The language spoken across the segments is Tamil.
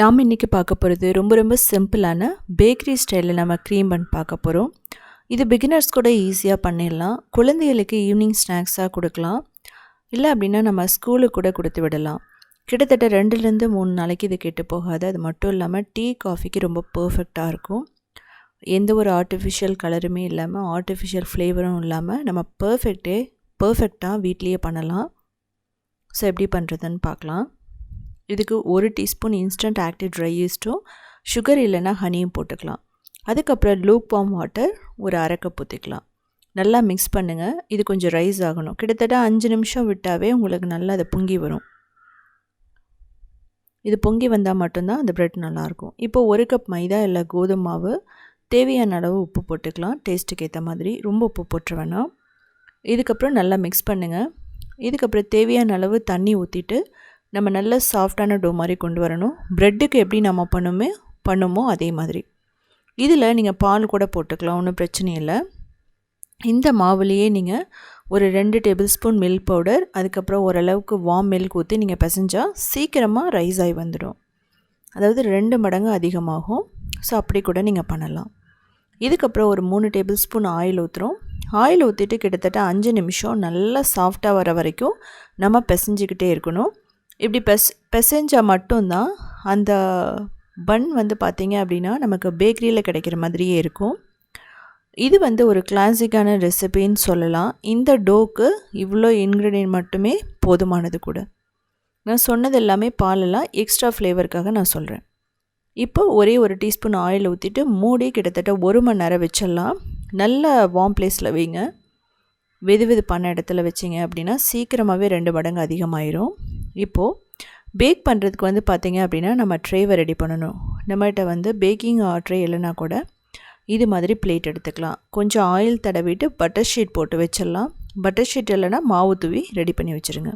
நாம் இன்றைக்கி பார்க்க போகிறது ரொம்ப ரொம்ப சிம்பிளான பேக்கரி ஸ்டைலில் நம்ம க்ரீம் பன் பார்க்க போகிறோம் இது பிகினர்ஸ் கூட ஈஸியாக பண்ணிடலாம். குழந்தைகளுக்கு ஈவினிங் ஸ்நாக்ஸாக கொடுக்கலாம். இல்லை அப்படின்னா நம்ம ஸ்கூலுக்கு கூட கொடுத்து விடலாம். கிட்டத்தட்ட ரெண்டுலேருந்து மூணு நாளைக்கு இது கெட்டு போகாது. அது மட்டும் இல்லாமல் டீ காஃபிக்கு ரொம்ப பர்ஃபெக்டாக இருக்கும். எந்த ஒரு ஆர்டிஃபிஷியல் கலருமே இல்லாமல் ஆர்டிஃபிஷியல் ஃப்ளேவரும் இல்லாமல் நம்ம பர்ஃபெக்டே பர்ஃபெக்டாக வீட்லேயே பண்ணலாம். ஸோ எப்படி பண்ணுறதுன்னு பார்க்கலாம். இதுக்கு ஒரு டீஸ்பூன் இன்ஸ்டன்ட் ஆக்டிவ் ட்ரை ஈஸ்ட்டும் சுகர் இல்லைன்னா ஹனியும் போட்டுக்கலாம். அதுக்கப்புறம் லூக் பாம் வாட்டர் ஒரு அரைக்கப் ஊற்றிக்கலாம் நல்லா மிக்ஸ் பண்ணுங்கள் இது கொஞ்சம் ரைஸ் ஆகணும். கிட்டத்தட்ட அஞ்சு நிமிஷம் விட்டாவே உங்களுக்கு நல்லா அதை பொங்கி வரும். இது பொங்கி வந்தால் மட்டும்தான் அந்த ப்ரெட் நல்லாயிருக்கும். இப்போ ஒரு கப் மைதா இல்லை கோதுமை மாவு தேவையான அளவு உப்பு போட்டுக்கலாம். டேஸ்ட்டுக்கு ஏற்ற மாதிரி. ரொம்ப உப்பு போட்டுற வேணாம். இதுக்கப்புறம் நல்லா மிக்ஸ் பண்ணுங்கள் இதுக்கப்புறம் தேவையான அளவு தண்ணி ஊற்றிட்டு நம்ம நல்ல சாஃப்டான டோ மாதிரி கொண்டு வரணும். ப்ரெட்டுக்கு எப்படி நம்ம பண்ணுமே பண்ணுமோ அதே மாதிரி. இதில் நீங்கள் பால் கூட போட்டுக்கலாம் ஒன்றும் பிரச்சனை இல்லை. இந்த மாவுலேயே நீங்கள் ஒரு ரெண்டு டேபிள் ஸ்பூன் மில்க் பவுடர் அதுக்கப்புறம் ஓரளவுக்கு வார்ம் மில்க் ஊற்றி நீங்கள் பிசைஞ்சால் சீக்கிரமாக ரைஸ் ஆகி வந்துடும். அதாவது ரெண்டு மடங்கு அதிகமாகும். ஸோ அப்படி கூட நீங்கள் பண்ணலாம். இதுக்கப்புறம் ஒரு மூணு டேபிள் ஸ்பூன் ஆயில் ஊற்றுறோம் ஆயில் ஊற்றிட்டு கிட்டத்தட்ட அஞ்சு நிமிஷம் நல்லா சாஃப்டாக வர வரைக்கும் நம்ம பிசைஞ்சிக்கிட்டே இருக்கணும். இப்படி பெஸ் பெசஞ்சால் மட்டும்தான் அந்த பன் வந்து பார்த்திங்க அப்படின்னா நமக்கு பேக்கரியில் கிடைக்கிற மாதிரியே இருக்கும். இது வந்து ஒரு கிளாசிக்கான ரெசிபின்னு சொல்லலாம். இந்த டோக்கு இவ்வளோ இன்க்ரீடியன்ட் மட்டுமே போதுமானது கூட. நான் சொன்னது எல்லாமே பாலெல்லாம் எக்ஸ்ட்ரா ஃப்ளேவருக்காக நான் சொல்கிறேன் இப்போ ஒரே ஒரு டீஸ்பூன் ஆயில் ஊற்றிட்டு மூடி கிட்டத்தட்ட ஒரு மணி நேரம் வச்சிடலாம். நல்ல வார்ம் பிளேஸில் வைங்க. வெது வெதுப்பான இடத்துல வச்சிங்க அப்படின்னா சீக்கிரமாகவே ரெண்டு மடங்கு அதிகமாயிரும். இப்போது பேக் பண்ணுறதுக்கு வந்து பார்த்திங்க அப்படின்னா நம்ம ட்ரேவை ரெடி பண்ணணும். நம்மகிட்ட வந்து பேக்கிங் ட்ரே இல்லைனா கூட இது மாதிரி பிளேட் எடுத்துக்கலாம். கொஞ்சம் ஆயில் தடவிட்டு பட்டர் ஷீட் போட்டு வச்சிடலாம். பட்டர் ஷீட் இல்லைனா மாவு தூவி ரெடி பண்ணி வச்சுருங்க.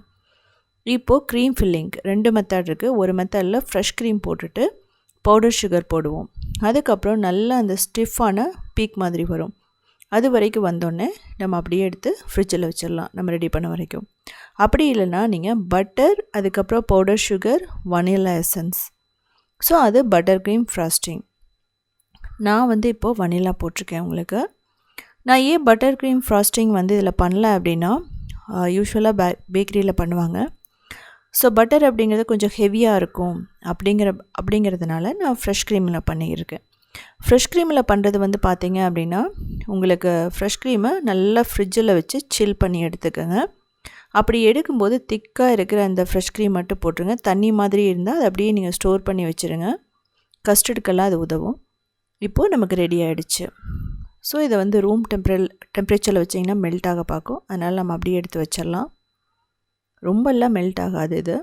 இப்போது க்ரீம் ஃபில்லிங் ரெண்டு மெத்தட் இருக்குது ஒரு மெத்தடில் ஃப்ரெஷ் க்ரீம் போட்டுட்டு பவுடர் சுகர் போடுவோம். அதுக்கப்புறம் நல்லா அந்த ஸ்டிஃபான பீக் மாதிரி வரும். அது வரைக்கும் வந்தோடனே நம்ம அப்படியே எடுத்து ஃப்ரிட்ஜில் வச்சிடலாம் நம்ம ரெடி பண்ண வரைக்கும். அப்படி இல்லைன்னா நீங்கள் பட்டர் அதுக்கப்புறம் powder sugar vanilla essence so அது பட்டர் க்ரீம் ஃப்ராஸ்டிங் நான் வந்து இப்போது வனிலா போட்டிருக்கேன் உங்களுக்கு. நான் ஏன் பட்டர் க்ரீம் ஃப்ராஸ்டிங் வந்து இதில் பண்ணல அப்படின்னா யூஸ்வலாக பே பேக்கரியில் பண்ணுவாங்க. ஸோ பட்டர் அப்படிங்கிறது கொஞ்சம் ஹெவியாக இருக்கும் அப்படிங்கிற அப்படிங்கிறதுனால நான் ஃப்ரெஷ் க்ரீமில் பண்ணியிருக்கேன். ஃப்ரெஷ் க்ரீமில் பண்ணுறது வந்து பார்த்திங்க அப்படின்னா உங்களுக்கு ஃப்ரெஷ் க்ரீமை நல்லா ஃப்ரிட்ஜில் வச்சு சில் பண்ணி எடுத்துக்கோங்க. அப்படி எடுக்கும்போது திக்காக இருக்கிற அந்த ஃப்ரெஷ் க்ரீம் மட்டும் போட்டுருங்க. தண்ணி மாதிரி இருந்தால் அதை அப்படியே நீங்கள் ஸ்டோர் பண்ணி வச்சுருங்க. கஸ்டர்டுக்கெல்லாம் அது உதவும். இப்போது நமக்கு ரெடி ஆகிடுச்சு ஸோ இதை வந்து ரூம் டெம்பரல் டெம்பரேச்சரில் வச்சிங்கன்னா மெல்ட் ஆக பார்க்கும். அதனால் நம்ம அப்படியே எடுத்து வச்சிடலாம். ரொம்பலாம் மெல்ட் ஆகாது இது.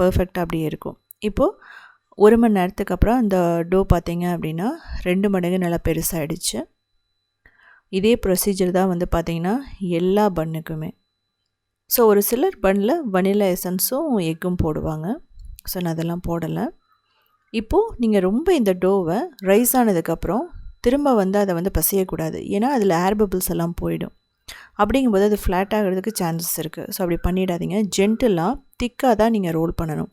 பர்ஃபெக்டாக அப்படியே இருக்கும். இப்போது ஒரு மணி நேரத்துக்கு அப்புறம் அந்த டோ பார்த்திங்க அப்படின்னா ரெண்டு மடங்கு நல்லா பெருசாகிடுச்சு இதே ப்ரொசீஜர் தான் வந்து பார்த்திங்கன்னா எல்லா பண்ணுக்குமே. ஸோ ஒரு சிலர் பண்ணில் வனிலா எசன்ஸும் எக்கும் போடுவாங்க. ஸோ நான் அதெல்லாம் போடலை. இப்போது நீங்கள் ரொம்ப இந்த டோவை ரைஸ் ஆனதுக்கப்புறம் திரும்ப வந்து அதை வந்து பசையக்கூடாது. ஏன்னா அதில் ஏர் பபிள்ஸ் எல்லாம் போயிடும். அப்படிங்கும்போது அது ஃப்ளாட் ஆகிறதுக்கு சான்சஸ் இருக்குது ஸோ அப்படி பண்ணிடாதீங்க. ஜென்டலாக திக்காக தான் நீங்கள் ரோல் பண்ணணும்.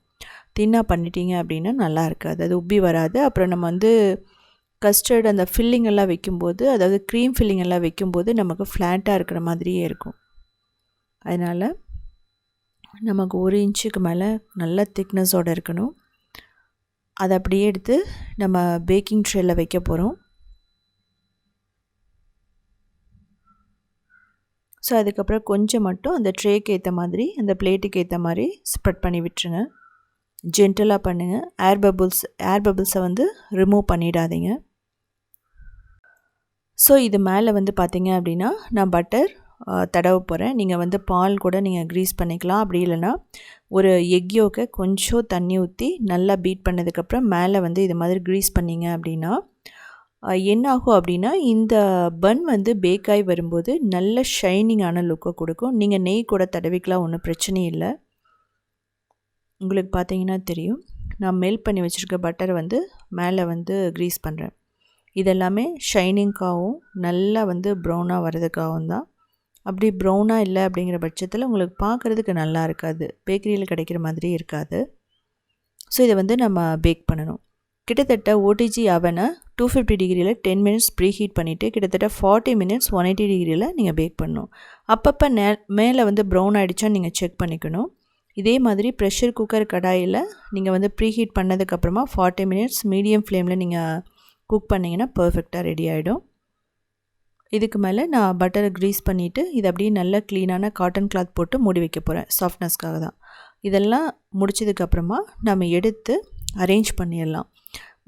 தின்னாக பண்ணிட்டீங்க அப்படின்னா நல்லா இருக்காது. அது உப்பி வராது. அப்புறம் நம்ம வந்து கஸ்டர்ட் அந்த ஃபில்லிங் எல்லாம் வைக்கும்போது அதாவது க்ரீம் ஃபில்லிங் எல்லாம் வைக்கும்போது நமக்கு ஃப்ளாட்டாக இருக்கிற மாதிரியே இருக்கும். அதனால் நமக்கு ஒரு இன்ச்சுக்கு மேலே நல்ல திக்னஸோடு இருக்கணும். அதை அப்படியே எடுத்து நம்ம பேக்கிங் ட்ரேயில் வைக்க போகிறோம் ஸோ அதுக்கப்புறம் கொஞ்சம் மட்டும் அந்த ட்ரேக்கு ஏற்ற மாதிரி அந்த பிளேட்டுக்கு ஏற்ற மாதிரி ஸ்ப்ரெட் பண்ணி விட்டுருங்க. ஜென்டலாக பண்ணுங்கள் ஏர் பபுள்ஸ் ஏர் பபுள்ஸை வந்து ரிமூவ் பண்ணிடாதீங்க. ஸோ இது மேலே வந்து பார்த்திங்க அப்படின்னா நான் பட்டர் தடவ போகிறேன் நீங்கள் வந்து பால் கூட நீங்கள் க்ரீஸ் பண்ணிக்கலாம். அப்படி இல்லைன்னா ஒரு எக் யோக்கை கொஞ்சம் தண்ணி ஊற்றி நல்லா பீட் பண்ணதுக்கப்புறம் மேலே வந்து இது மாதிரி க்ரீஸ் பண்ணிங்க அப்படின்னா என்ன ஆகும் அப்படின்னா இந்த பன் வந்து பேக்காய் வரும்போது நல்ல ஷைனிங்கான லுக்கை கொடுக்கும். நீங்கள் நெய் கூட தடவிக்கலாம் ஒன்றும் பிரச்சனை இல்லை. உங்களுக்கு பார்த்தீங்கன்னா தெரியும். நான் மெல்ட் பண்ணி வச்சுருக்க பட்டரை வந்து மேலே வந்து க்ரீஸ் பண்ணுறேன் இதெல்லாமே ஷைனிங்காகவும் நல்லா வந்து ப்ரௌனாக வர்றதுக்காகவும் தான். அப்படி ப்ரௌனாக இல்லை அப்படிங்கிற பட்சத்தில் உங்களுக்கு பார்க்குறதுக்கு நல்லா இருக்காது. பேக்கரியில் கிடைக்கிற மாதிரி இருக்காது. ஸோ இதை வந்து நம்ம பேக் பண்ணணும். கிட்டத்தட்ட ஓடிஜி அவனை டூ ஃபிஃப்டி டிகிரியில் டென் மினிட்ஸ் ப்ரீ ஹீட் பண்ணிவிட்டு கிட்டத்தட்ட ஃபார்ட்டி மினிட்ஸ் ஒன் எயிட்டி டிகிரியில் நீங்கள் பேக் பண்ணணும். அப்பப்போ நே மேலே வந்து ப்ரௌன் ஆகிடுச்சா நீங்கள் செக் பண்ணிக்கணும். இதே மாதிரி ப்ரெஷர் குக்கர் கடாயில் நீங்கள் வந்து ப்ரீ ஹீட் பண்ணதுக்கப்புறமா ஃபார்ட்டி மினிட்ஸ் மீடியம் ஃப்ளேமில் நீங்கள் குக் பண்ணிங்கன்னா பர்ஃபெக்டாக ரெடி ஆகிடும் இதுக்கு மேலே நான் பட்டரை க்ரீஸ் பண்ணிவிட்டு இது அப்படியே நல்ல க்ளீனான காட்டன் கிளாத் போட்டு மூடி வைக்க போகிறேன் சாஃப்ட்னஸ்க்காக தான். இதெல்லாம் முடிச்சதுக்கப்புறமா நம்ம எடுத்து அரேஞ்ச் பண்ணிடலாம்.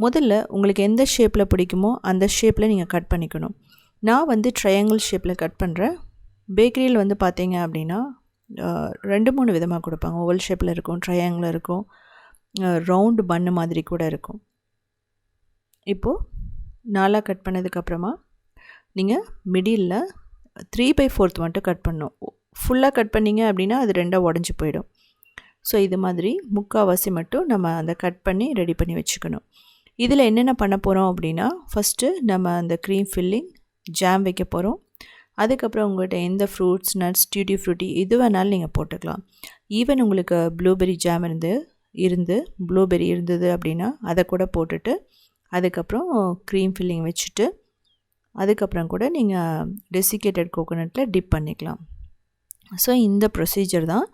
முதல்ல உங்களுக்கு எந்த ஷேப்பில் பிடிக்குமோ அந்த ஷேப்பில் நீங்கள் கட் பண்ணிக்கணும். நான் வந்து ட்ரையாங்கிள் ஷேப்பில் கட் பண்ணுறேன் பேக்கரியில் வந்து பார்த்தீங்க அப்படின்னா ரெண்டு மூணு விதமாக கொடுப்பாங்க. ஓவல் ஷேப்பில் இருக்கும் ட்ரையாங்கில் இருக்கும் ரவுண்டு பண்ணு மாதிரி கூட இருக்கும். இப்போது நாலாக கட் பண்ணதுக்கப்புறமா நீங்கள் மிடில் த்ரீ பை ஃபோர்த் மட்டும் கட் பண்ணணும். ஃபுல்லாக கட் பண்ணிங்க அப்படின்னா அது ரெண்டாக உடஞ்சி போயிடும். ஸோ இது மாதிரி முக்கால்வாசி மட்டும் நம்ம அந்த கட் பண்ணி ரெடி பண்ணி வச்சுக்கணும். இதில் என்னென்ன பண்ண போகிறோம் அப்படின்னா ஃபஸ்ட்டு நம்ம அந்த க்ரீம் ஃபில்லிங் ஜாம் வைக்க போகிறோம் அதுக்கப்புறம் உங்கள்கிட்ட எந்த ஃப்ரூட்ஸ் நட்ஸ் டியூட்டி ஃப்ரூட்டி எது வேணாலும் நீங்கள் போட்டுக்கலாம். ஈவன் உங்களுக்கு ப்ளூபெரி ஜாம் இருந்து இருந்து ப்ளூபெரி இருந்தது அப்படின்னா அதை கூட போட்டுட்டு அதுக்கப்புறம் க்ரீம் ஃபில்லிங் வச்சுட்டு அதுக்கப்புறம் கூட நீங்கள் டெசிகேட்டட் கோகோனட்டில் டிப் பண்ணிக்கலாம். ஸோ இந்த ப்ரொசீஜர் தான்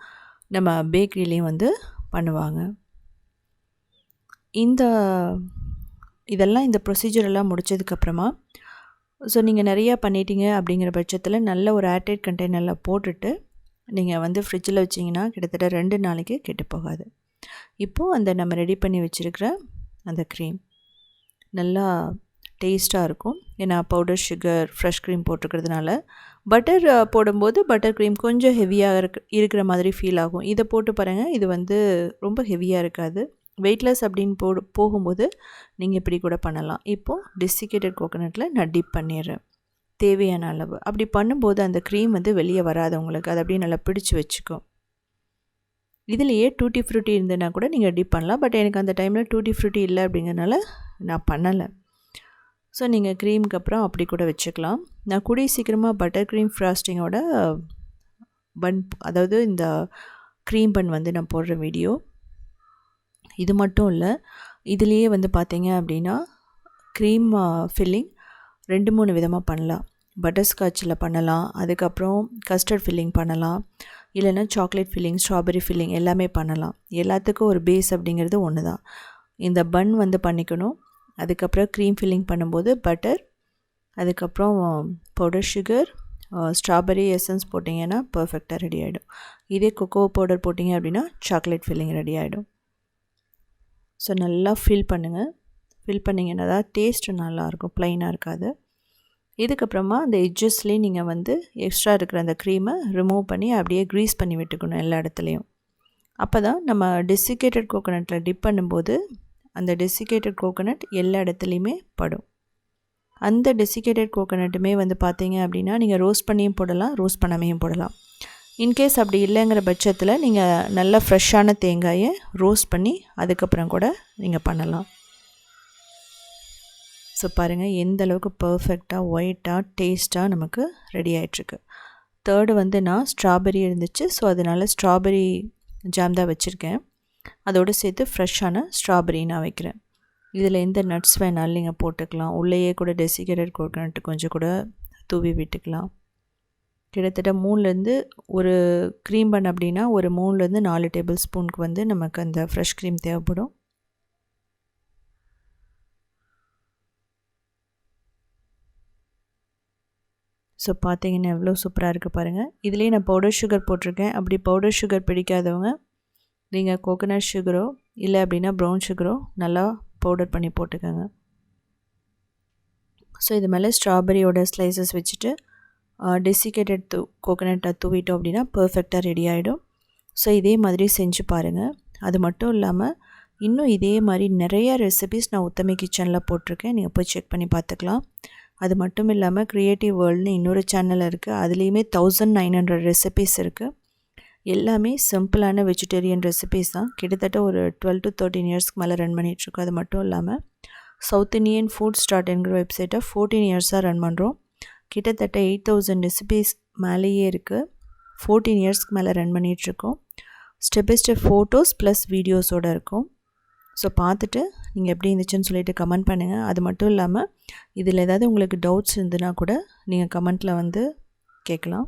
நம்ம பேக்கரிலேயும் வந்து பண்ணுவாங்க. இந்த இதெல்லாம் இந்த ப்ரொசீஜர் எல்லாம் முடித்ததுக்கப்புறமா ஸோ நீங்கள் நிறையா பண்ணிட்டீங்க அப்படிங்கிற பட்சத்தில் நல்ல ஒரு ஏர்டைட் கண்டெய்னரில் போட்டுட்டு நீங்கள் வந்து ஃப்ரிட்ஜில் வச்சிங்கன்னா கிட்டத்தட்ட ரெண்டு நாளைக்கு கெட்டு போகாது. இப்போது அந்த நம்ம ரெடி பண்ணி வச்சுருக்கிற அந்த க்ரீம் நல்லா டேஸ்ட்டாக இருக்கும். ஏன்னா பவுடர் சுகர் ஃப்ரெஷ் க்ரீம் போட்டிருக்கிறதுனால பட்டர் போடும்போது பட்டர் க்ரீம் கொஞ்சம் ஹெவியாக இருக் இருக்கிற மாதிரி ஃபீல் ஆகும். இதை போட்டு பாருங்கள் இது வந்து ரொம்ப ஹெவியாக இருக்காது. வெயிட்லெஸ் அப்படின்னு போடு போகும்போது நீங்கள் இப்படி கூட பண்ணலாம். இப்போது டிஸ்டிகேட்டட் கோகோனட்டில் நான் டிப் பண்ணிடுறேன். தேவையான அளவு. அப்படி பண்ணும்போது அந்த க்ரீம் வந்து வெளியே வராது உங்களுக்கு. அதை அப்படியே நல்லா பிடிச்சி வச்சுக்கும் இதுலேயே டூட்டி ஃப்ரூட்டி இருந்ததுன்னா கூட நீங்கள் டிப் பண்ணலாம். பட் எனக்கு அந்த டைமில் டூட்டி ஃப்ரூட்டி இல்லை அப்படிங்கிறனால நான் பண்ணலை. ஸோ நீங்கள் க்ரீமுக்கு அப்புறம் அப்படி கூட வச்சுக்கலாம். நான் கூடிய சீக்கிரமாக பட்டர் க்ரீம் ஃப்ராஸ்டிங்கோட பன் அதாவது இந்த க்ரீம் பன் வந்து நான் போடுற வீடியோ இது மட்டும் இல்லை இதுலேயே வந்து பார்த்தீங்க அப்படின்னா க்ரீம் ஃபில்லிங் ரெண்டு மூணு விதமாக பண்ணலாம். பட்டர்ஸ்காட்சில் பண்ணலாம் அதுக்கப்புறம் கஸ்டர்ட் ஃபில்லிங் பண்ணலாம் இல்லைன்னா சாக்லேட் ஃபில்லிங் ஸ்ட்ராபெரி ஃபில்லிங் எல்லாமே பண்ணலாம். எல்லாத்துக்கும் ஒரு பேஸ் அப்படிங்கிறது ஒன்று தான் இந்த பன் வந்து பண்ணிக்கணும் அதுக்கப்புறம் க்ரீம் ஃபில்லிங் பண்ணும்போது பட்டர் அதுக்கப்புறம் பவுடர் சுகர் ஸ்ட்ராபெரி எசன்ஸ் போட்டிங்கன்னா பர்ஃபெக்டாக ரெடி ஆகிடும் இதே கொக்கோ பவுடர் போட்டிங்க அப்படின்னா சாக்லேட் ஃபில்லிங் ரெடி ஆகிடும் ஸோ நல்லா ஃபில் பண்ணுங்கள் ஃபில் பண்ணிங்கன்னா தான் டேஸ்ட்டு நல்லாயிருக்கும். ப்ளைனாக இருக்காது. இதுக்கப்புறமா அந்த எட்ஜஸ்லேயும் நீங்கள் வந்து எக்ஸ்ட்ரா இருக்கிற அந்த க்ரீமை ரிமூவ் பண்ணி அப்படியே க்ரீஸ் பண்ணி விட்டுக்கணும் எல்லா இடத்துலையும். அப்போ தான் நம்ம டெசிகேட்டட் கோகோனட்டில் டிப் பண்ணும்போது அந்த டெசிகேட்டட் கோகோனட் எல்லா இடத்துலையுமே படும். அந்த டெசிகேட்டட் கோகோனட்டுமே வந்து பார்த்தீங்க அப்படின்னா நீங்கள் ரோஸ்ட் பண்ணியும் போடலாம் ரோஸ்ட் பண்ணாமையும் போடலாம். இன்கேஸ் அப்படி இல்லைங்கிற பட்சத்தில் நீங்கள் நல்ல ஃப்ரெஷ்ஷான தேங்காயை ரோஸ்ட் பண்ணி அதுக்கப்புறம் கூட நீங்கள் பண்ணலாம். ஸோ பாருங்கள் எந்த அளவுக்கு பர்ஃபெக்டாக ஒயிட்டாக டேஸ்ட்டாக நமக்கு ரெடி ஆகிட்டுருக்கு தேர்டு வந்து நான் ஸ்ட்ராபெரி இருந்துச்சு. ஸோ அதனால் ஸ்ட்ராபெரி ஜாம் தான் வச்சுருக்கேன். அதோடு சேர்த்து ஃப்ரெஷ்ஷான ஸ்ட்ராபெரி நான் வைக்கிறேன். இதில் எந்த நட்ஸ் வேணாலும் நீங்கள் போட்டுக்கலாம். உள்ளேயே கூட டெசிகேட்டட் கோகனட் கொஞ்சம் கூட தூவி விட்டுக்கலாம். கிட்டத்தட்ட மூணுலேருந்து ஒரு க்ரீம் பன் அப்படின்னா ஒரு மூணுலேருந்து நாலு டேபிள் ஸ்பூனுக்கு வந்து நமக்கு அந்த ஃப்ரெஷ் க்ரீம் தேவைப்படும். ஸோ பார்த்தீங்கன்னா எவ்வளோ சூப்பராக இருக்குது பாருங்கள் இதுலேயே நான் பவுடர் சுகர் போட்டிருக்கேன். அப்படி பவுடர் சுகர் பிடிக்காதவங்க நீங்கள் கோகோனட் சுகரோ இல்லை அப்படின்னா ப்ரௌன் சுகரோ நல்லா பவுடர் பண்ணி போட்டுக்கோங்க. ஸோ இது மேலே ஸ்ட்ராபெரியோட ஸ்லைசஸ் வச்சுட்டு டெசிகேட்டட் தூ கோகனட்டை தூவிட்டோம் அப்படின்னா பர்ஃபெக்டாக ரெடி ஆகிடும் ஸோ இதே மாதிரி செஞ்சு பாருங்கள் அது மட்டும் இல்லாமல் இன்னும் இதே மாதிரி நிறைய ரெசிபிஸ் நான் உத்தமி கிச்சனில் போட்டிருக்கேன். நீங்கள் போய் செக் பண்ணி பார்த்துக்கலாம். அது மட்டும் இல்லாமல் க்ரியேட்டிவ் வேர்ல்டுன்னு இன்னொரு சேனல் இருக்குது அதுலேயுமே தௌசண்ட் நைன் ஹண்ட்ரட் ரெசிபிஸ் இருக்குது எல்லாமே சிம்பிளான வெஜிடேரியன் ரெசிபிஸ் தான். கிட்டத்தட்ட ஒரு டுவெல் டு தேர்ட்டின் இயர்ஸ்க்கு மேலே ரன் பண்ணிகிட்ருக்கோம் அது மட்டும் இல்லாமல் சவுத் இண்டியன் ஃபுட் ஸ்டார்ட்ங்கிற வெப்சைட்டை ஃபோர்டீன் இயர்ஸாக ரன் பண்ணுறோம் கிட்டத்தட்ட எயிட் தௌசண்ட் ரெசிபீஸ் மேலேயே இருக்குது ஃபோர்டீன் இயர்ஸ்க்கு மேலே ரன் பண்ணிகிட்ருக்கோம் step by step photos plus வீடியோஸோடு இருக்கும். ஸோ பார்த்துட்டு நீங்கள் எப்படி இருந்துச்சுன்னு சொல்லிட்டு கமெண்ட் பண்ணுங்கள் அது மட்டும் இல்லாமல் இதில் ஏதாவது உங்களுக்கு டவுட்ஸ் இருந்துன்னா கூட நீங்கள் கமெண்ட்டில் வந்து கேட்கலாம்.